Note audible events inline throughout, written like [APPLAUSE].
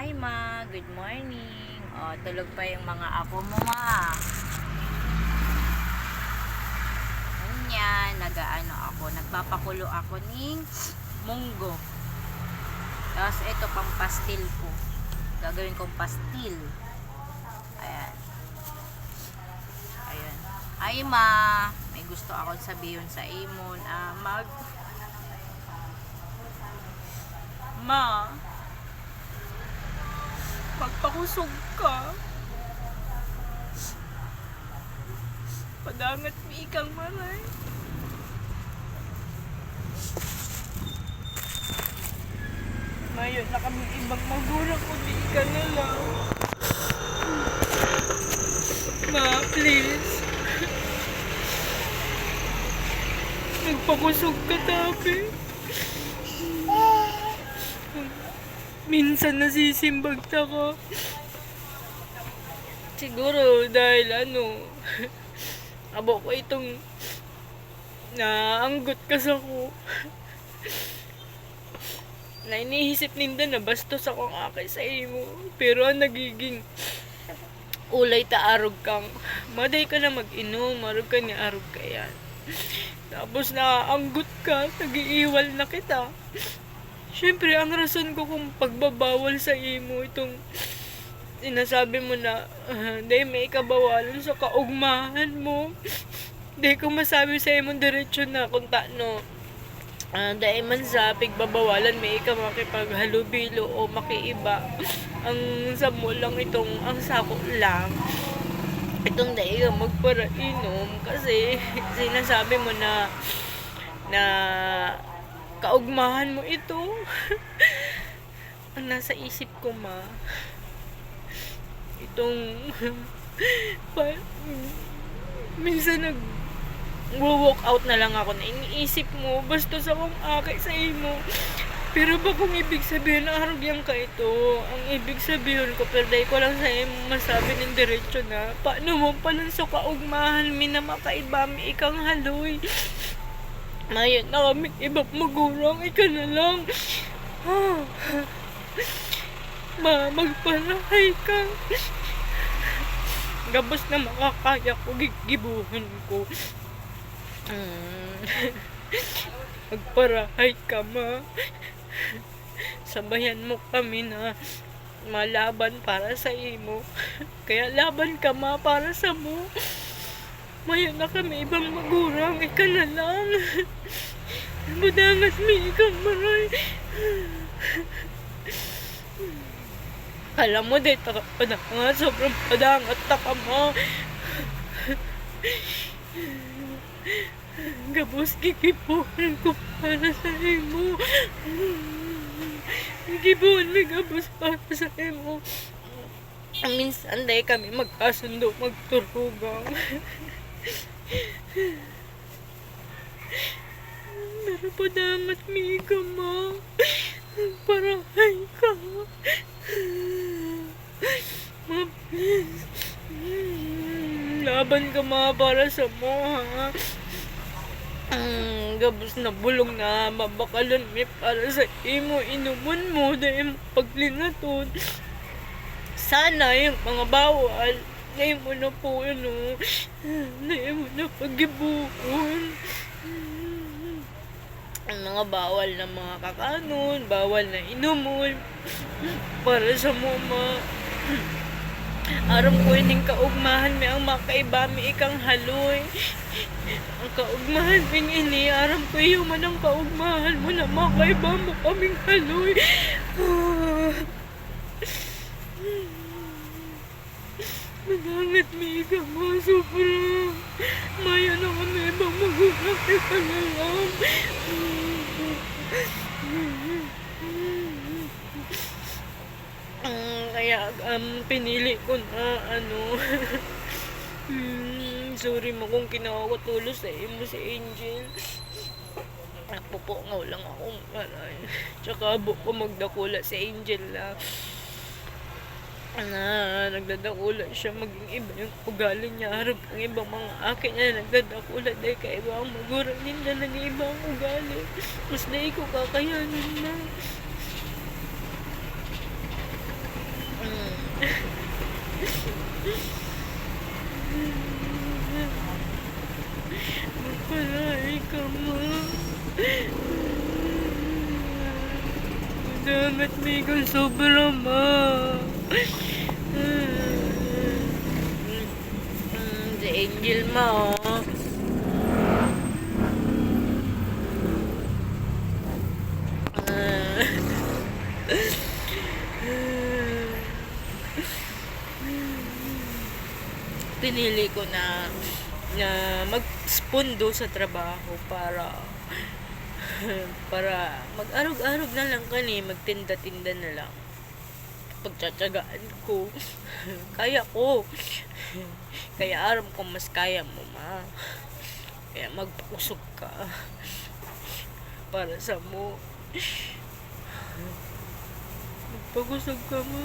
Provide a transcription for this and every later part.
Hi ma, good morning. O, tulog pa yung mga apo mo ma. Ganyan, nagaano ako, nagpapakulo ako ng munggo. Tapos ito pang pastil ko. Gagawin kong pastil. Ayan. Ayan. Hi ma, may gusto akong sabihin sa imon. Ah, mag Ma, magpakusog ka. Padangat mi ikang maray. Mayon na kami ibang magulang ko di ka na lang. Ma, please. Nagpakusog ka tabi. Minsan nasisimbag ako. Siguro dahil ano, [LAUGHS] abo ko itong naanggot kas ako. na iniisip ninda na bastos akong akay sa imo. Pero ang nagiging ulay ta arog kang maday ka na mag-inom, marog ka ni arog ka yan. Tapos naanggot ka, nagiiwal na kita. Siyempre, ang rason ko kung pagbabawal sa imo itong sinasabi mo na uh, dahil may kabawalan sa kaugmahan mo. Dahil ko masabi sa imo diretsyo na kung no, uh, dahil man sa pigbabawalan may ika makipaghalubilo o makiiba. Ang sa mo lang itong, ang sako lang itong dahil magparainom kasi [LAUGHS] sinasabi mo na na kaugmahan mo ito. Ang nasa isip ko ma, itong pa, minsan nag walk out na lang ako na iniisip mo basta sa kong akay sa imo. Pero ba kung ibig sabihin na arugyang ka ito. Ang ibig sabihin ko pero dahil ko lang sa imo masabi ng diretso na paano mo palang sa kaugmahan mi na makaiba mi ikang haloy Mayon na kami ibang magurang, ika na lang. Ma, magpalahay ka. Gabos na makakaya ko, gigibuhan ko. Magparahay ka, ma. Sabayan mo kami na malaban para sa imo. Kaya laban ka, ma, para sa mo. Maya na kami ibang magurang, ika na lang. [LAUGHS] Budangat mi ikang maray. Alam mo, de, taka padangat, sobrang padangat taka mo. Gabos gigibuhan ko para sa imo. Gigibuhan mi gabos para sa imo. Minsan dahil kami magkasundo, magturugang. [LAUGHS] Pero padamat mi ka ma. Parahay ka. Ma. Laban ka ma para sa mo ha. Mm, gabos na bulong na mabakalan mi para sa imo inumon mo dahil paglinaton. Sana yung mga bawal ngayon mo na po, ano, ngayon mo na pagibuon. Ang mga bawal na mga kakanon, bawal na inumon, para sa mama. Aram ko ining kaugmahan may ang makaiba mi ikang haloy. Ang kaugmahan ming ini, aram ko yung man ang kaugmahan mo na makaiba mo kaming haloy. Manangat mi ka mo, sobra. Maya na kami ibang magulang ka na lang. Mm, kaya um, pinili ko na ano mm, sorry mo kung tulos sa imo si Angel Nagpupungaw lang ako maray. Tsaka abo magdakula si Angel lang na. Nagdadakula siya maging iba yung ugali niya. Harap ang ibang mga akin na nagdadakula dahil kaiba ang magura ninda na iba ang ugali. Mas na ko kakayanin na. Magpalay ka mo. Damat may sobrang ma. Si Angel, ma, oh. pinili ko na na mag-spondo sa trabaho para para mag-arog-arog na lang kani, magtinda-tinda na lang. Pagtsatsagaan ko. [LAUGHS] kaya ko. [LAUGHS] kaya aram ko mas kaya mo, ma. Kaya magpakusog ka. [LAUGHS] Para sa mo. Magpakusog ka, ma.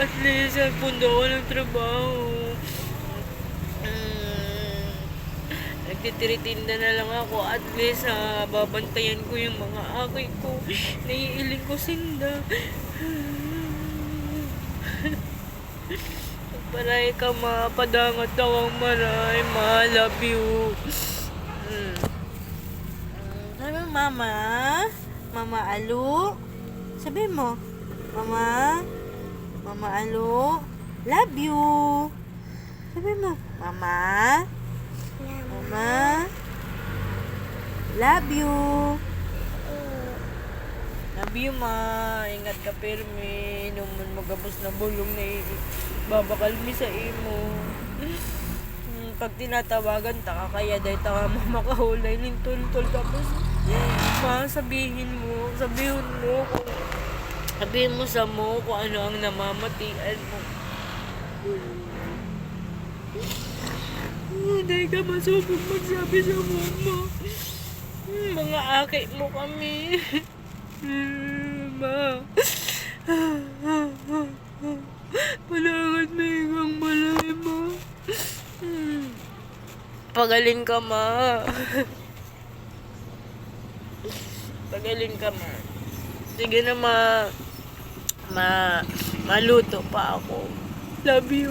At least, pundo ko ng trabaho. Nagtitiritinda na lang ako. At least, ah, babantayan ko yung mga akay ko. Naiiling ko sinda. Paray ka ma, padangat ako ang maray, ma, love you. Mm, Sabi mo, mama, mama Alu, sabi mo, mama, mama Alu, love you. Sabi mo, mama, mama, love you. Love you, ma. Ingat ka, pirmi. Inuman mo gabos na bulong na babakal mi sa imo. Hmm, Pag tinatawagan, taka kaya dahil taka mo makahulay ng tultol. Tapos, ma, sabihin mo, sabihin mo kung sabihin mo sa mo kung ano ang namamatian mo. Hmm, Dahil ka masubog magsabi sa mama. Hmm, Mga akit mo kami. Hmm, Ma. Palangan mo yung malay mo. Hmm. Pagaling ka, ma. Pagaling ka, ma. Sige na, ma. Ma, maluto pa ako. Love you.